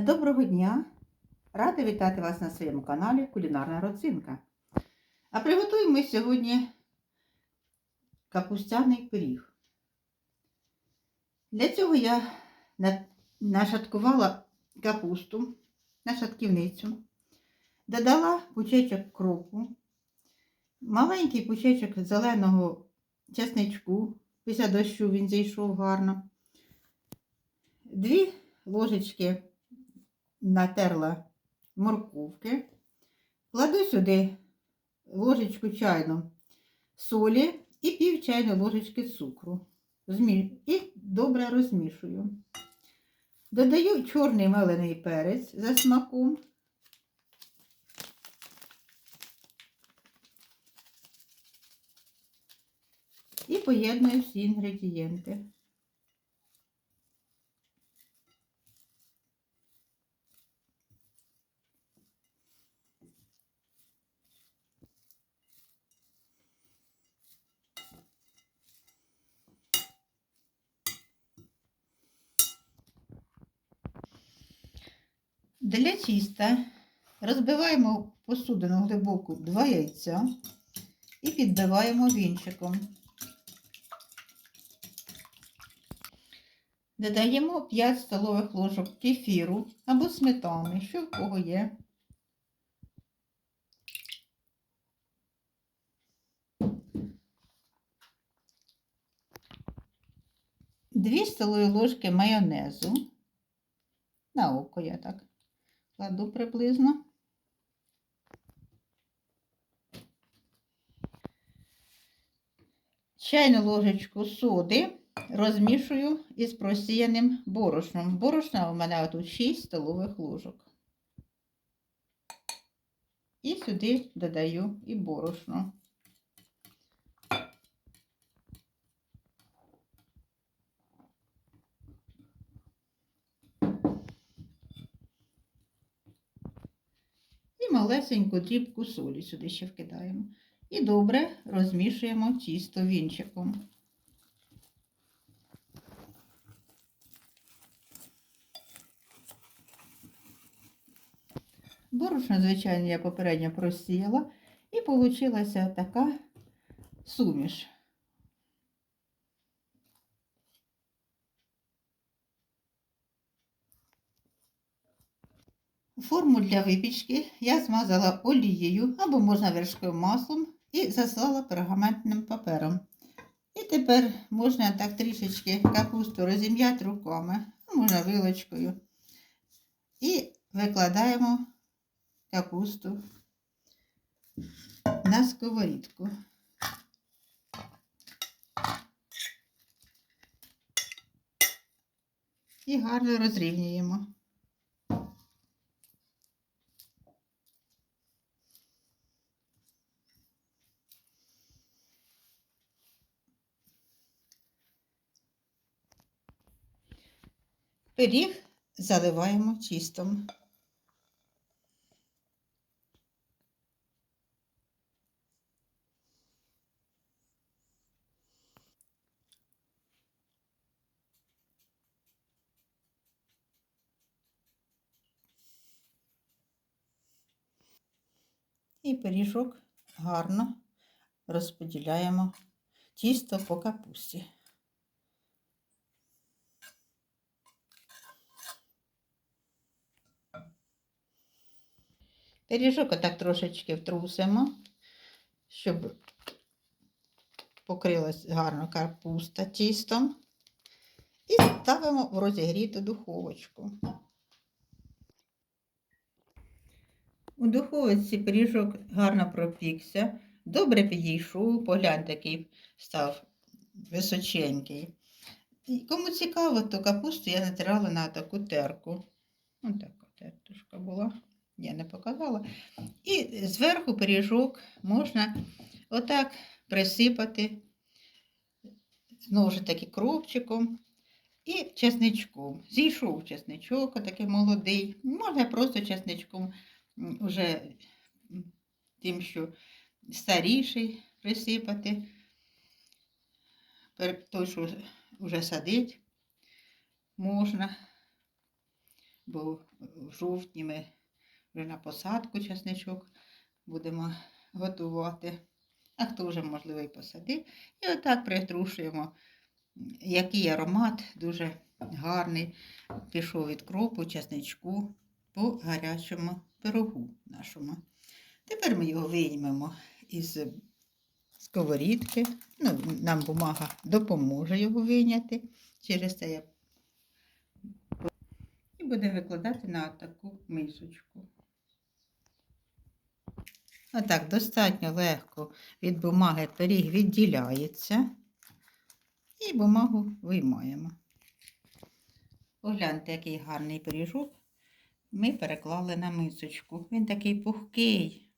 Доброго дня! Рада вітати вас на своєму каналі Кулінарна родзинка. А приготуємо сьогодні капустяний пиріг. Для цього я нашаткувала капусту на шатківницю, додала пучечок кропу, маленький пучечок зеленого чесничку, після дощу він зійшов гарно, дві ложечки натерла морковки, кладу сюди ложечку чайну солі і пів чайної ложечки цукру. І добре розмішую. Додаю чорний мелений перець за смаком. І поєдную всі інгредієнти. Для тіста розбиваємо в посудину глибоку два яйця і підбиваємо вінчиком. Додаємо 5 столових ложок кефіру або сметани, що в кого є. Дві столові ложки майонезу. На око я так кладу приблизно. Чайну ложечку соди розмішую із просіяним борошном. Борошна у мене тут 6 столових ложок. І сюди додаю і борошно. І малесеньку дрібку солі сюди ще вкидаємо. І добре розмішуємо тісто вінчиком. Борошно, звичайно, я попередньо просіяла, і вийшла така суміш. Форму для випічки я змазала олією або можна вершковим маслом і заслала пергаментним папером. І тепер можна так трішечки капусту розім'яти руками, можна вилочкою. І викладаємо капусту на сковорідку. І гарно розрівнюємо. Пиріг заливаємо тістом. І пиріжок гарно розподіляємо тісто по капусті. Пиріжок отак трошечки втрусимо, щоб покрилась гарно капуста тістом. І ставимо в розігріту духовочку. У духовці пиріжок гарно пропікся, добре підійшов, погляньте, який став височенький. І кому цікаво, то капусту я натирала на таку терку. Ось така тертушка була я не показала. І зверху пиріжок можна отак присипати, знову ж таки, кропчиком і чесничком. Зійшов чесничок, такий молодий. Можна просто чесничком уже тим, що старіший присипати. Той, що вже садить, можна. бо в жовтні ми вже на посадку часничок будемо готувати. А хто вже, можливо, і посадив. І отак притрушуємо. Який аромат дуже гарний пішов від кропу, часничку по гарячому пирогу нашому. Тепер ми його виймемо із сковорідки. Ну, нам бумага допоможе його вийняти. Через це я і будемо викладати на таку мисочку. Отак, достатньо легко від бумаги пиріг відділяється. І бумагу виймаємо. Погляньте, який гарний пиріжок ми переклали на мисочку. Він такий пухкий,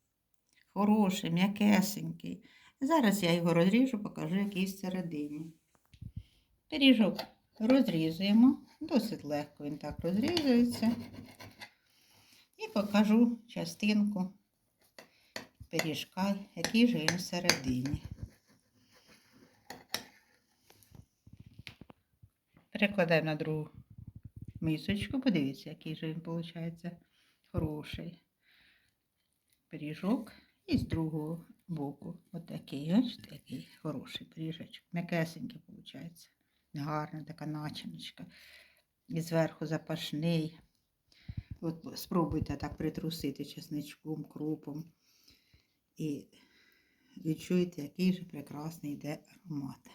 хороший, м'якесенький. Зараз я його розріжу, покажу, який всередині. Пиріжок розрізуємо, досить легко він так розрізується. І покажу частинку пиріжка, який же він всередині. Перекладаємо на другу мисочку. Подивіться, який же він виходить хороший пиріжок. І з другого боку отакий, бачите, який хороший пиріжечок. М'якесенький виходить. Гарна така начиночка. І зверху запашний. От спробуйте так притрусити чесничком, кропом. І відчуєте, який же прекрасний йде аромат.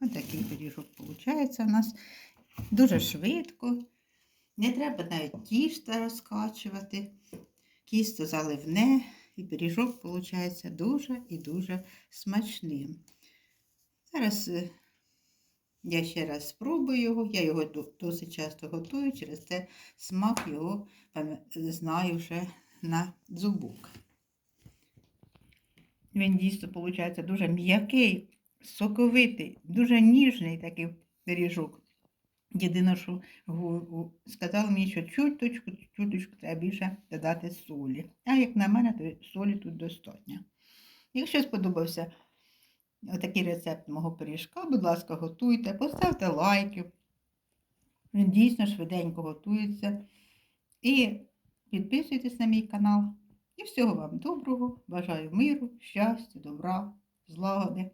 Ось такий пиріжок виходить у нас дуже швидко. Не треба навіть тісто розкачувати. Тісто заливне, і пиріжок виходить дуже і дуже смачним. Зараз е, я ще раз спробую його, я його досить часто готую, через це смак його знаю вже на зубок. Він дійсно виходить дуже м'який, соковитий, дуже ніжний такий пиріжок. Єдине, що сказали мені, що чуточку, чуточку треба більше додати солі. А як на мене, то солі тут достатньо. Якщо сподобався такий рецепт мого пиріжка, будь ласка, готуйте, поставте лайки. Він дійсно швиденько готується. І підписуйтесь на мій канал. І всього вам доброго. Бажаю миру, щастя, добра, злагоди.